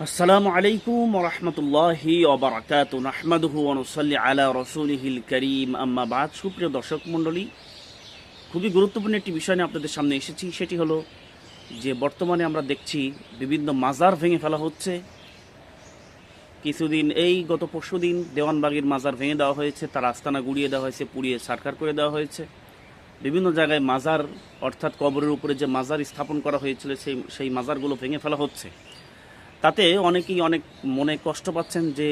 আসসালামু আলাইকুম রহমতুল্লাহি ওবরাকাত নাহমাদুহু অনুসল্লি আলা রসুলহিল করিম। আম্মা সুপ্রিয় দর্শক মণ্ডলী, খুবই গুরুত্বপূর্ণ একটি বিষয় নিয়ে আপনাদের সামনে এসেছি। সেটি হলো যে বর্তমানে আমরা দেখছি বিভিন্ন মাজার ভেঙে ফেলা হচ্ছে। কিছুদিন এই গত পরশু দিন দেওয়ানবাগের মাজার ভেঙে দেওয়া হয়েছে, তার আস্তানা গুড়িয়ে দেওয়া হয়েছে, পুড়িয়ে সারকার করে দেওয়া হয়েছে। বিভিন্ন জায়গায় মাজার, অর্থাৎ কবরের উপরে যে মাজার স্থাপন করা হয়েছিল, সেই সেই মাজারগুলো ভেঙে ফেলা হচ্ছে। তাতে অনেকেই অনেক মনে কষ্ট পাচ্ছেন যে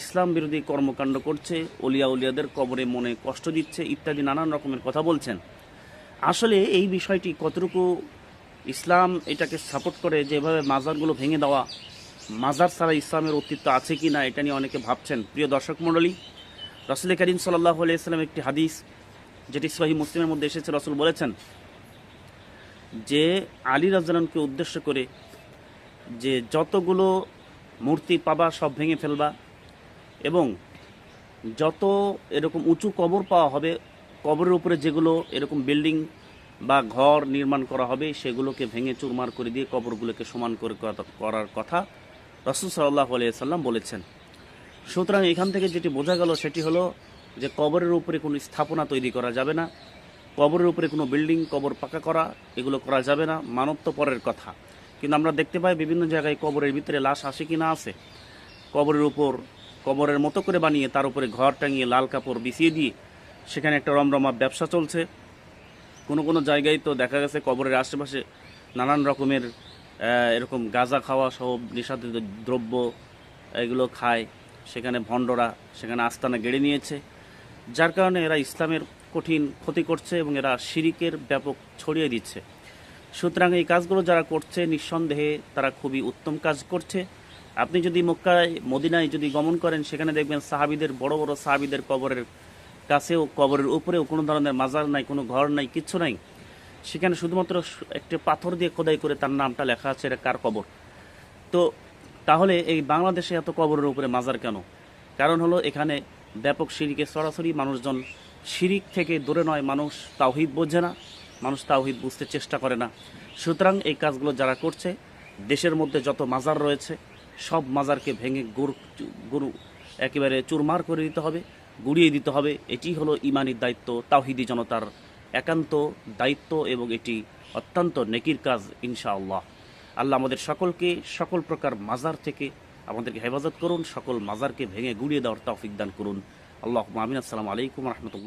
ইসলাম বিরোধী কর্মকাণ্ড করছে, অলিয়া উলিয়াদের কবরে মনে কষ্ট দিচ্ছে, ইত্যাদি নানান রকমের কথা বলছেন। আসলে এই বিষয়টি কতটুকু ইসলাম এটাকে সাপোর্ট করে যেভাবে মাজারগুলো ভেঙে দেওয়া, মাজার ছাড়া ইসলামের অস্তিত্ব আছে কি না, এটা নিয়ে অনেকে ভাবছেন। প্রিয় দর্শক মণ্ডলী, রসুল করিম সাল্লাহ আলাইসাল্লাম একটি হাদিস, যেটি সহি মুসলিমের মধ্যে এসেছে, রসুল বলেছেন যে আলী রাজকে উদ্দেশ্য করে যে যতগুলো মূর্তি পাবা, সব ভেঙে ফেলবা এবং যত এরকম উঁচু কবর পাওয়া হবে, কবরের উপরে যেগুলো এরকম বিল্ডিং বা ঘর নির্মাণ করা হবে, সেগুলোকে ভেঙে চুরমার করে দিয়ে কবরগুলোকে সমান করে করার কথা রসুল সাল্লাহ আলিয়াল্লাম বলেছেন। সুতরাং এখান থেকে যেটি বোঝা গেল সেটি হলো যে কবরের উপরে কোনো স্থাপনা তৈরি করা যাবে না, কবরের উপরে কোনো বিল্ডিং, কবর পাকা করা, এগুলো করা যাবে না, মানব তো পরের কথা। কিন্তু আমরা দেখতে পাই বিভিন্ন জায়গায় কবরের ভিতরে লাশ আসে কি না আসে কবরের উপর, কবরের মতো করে বানিয়ে তার উপরে ঘর টাঙিয়ে লাল কাপড় বিছিয়ে দিয়ে সেখানে একটা রমরমা ব্যবসা চলছে। কোনো কোনো জায়গায় তো দেখা গেছে কবরের আশেপাশে নানান রকমের এরকম গাঁজা খাওয়া সহ নিষাদিত দ্রব্য এগুলো খায়। সেখানে ভণ্ডরা সেখানে আস্তানা গেড়ে নিয়েছে। যার কারণে এরা ইসলামের কঠিন ক্ষতি করছে এবং এরা শিরিকের ব্যাপক ছড়িয়ে দিচ্ছে। সুতরাং এই কাজগুলো যারা করছে, নিঃসন্দেহে তারা খুবই উত্তম কাজ করছে। আপনি যদি মক্কায়, মদিনায় যদি গমন করেন, সেখানে দেখবেন সাহাবিদের, বড় বড় সাহাবিদের কবরের কাছেও, কবরের উপরেও কোনো ধরনের মাজার নাই, কোনো ঘর নাই কিচ্ছু নাই। সেখানে শুধুমাত্র একটি পাথর দিয়ে খোদাই করে তার নামটা লেখা আছে, এটা কার কবর? তো তাহলে এই বাংলাদেশে এত কবরের উপরে মাজার কেন? কারণ হলো এখানে ব্যাপক শিরিকে, সরাসরি মানুষজন শিরিক থেকে দূরে নয়, মানুষ তাওহিদ বোঝে না। মানুষ তাওহিদ বুঝতে চেষ্টা করে না। সুতরাং এই কাজগুলো যারা করছে, দেশের মধ্যে যত মাজার রয়েছে, সব মাজারকে ভেঙে গুরু গুরু, একেবারে চুরমার করে দিতে হবে, গুড়িয়ে দিতে হবে। এটি হলো ইমানির দায়িত্ব, তাওহিদি জনতার একান্ত দায়িত্ব এবং এটি অত্যন্ত নেকির কাজ, ইনশাআল্লাহ। আল্লাহ আমাদের সকলকে সকল প্রকার মাজার থেকে আমাদেরকে হেফাজত করুন, সকল মাজারকে ভেঙে গুড়িয়ে দেওয়ার তৌফিক দান করুন। আল্লাহ মামিন আসসালামু আলাইকুম রহমতুল্লাহ।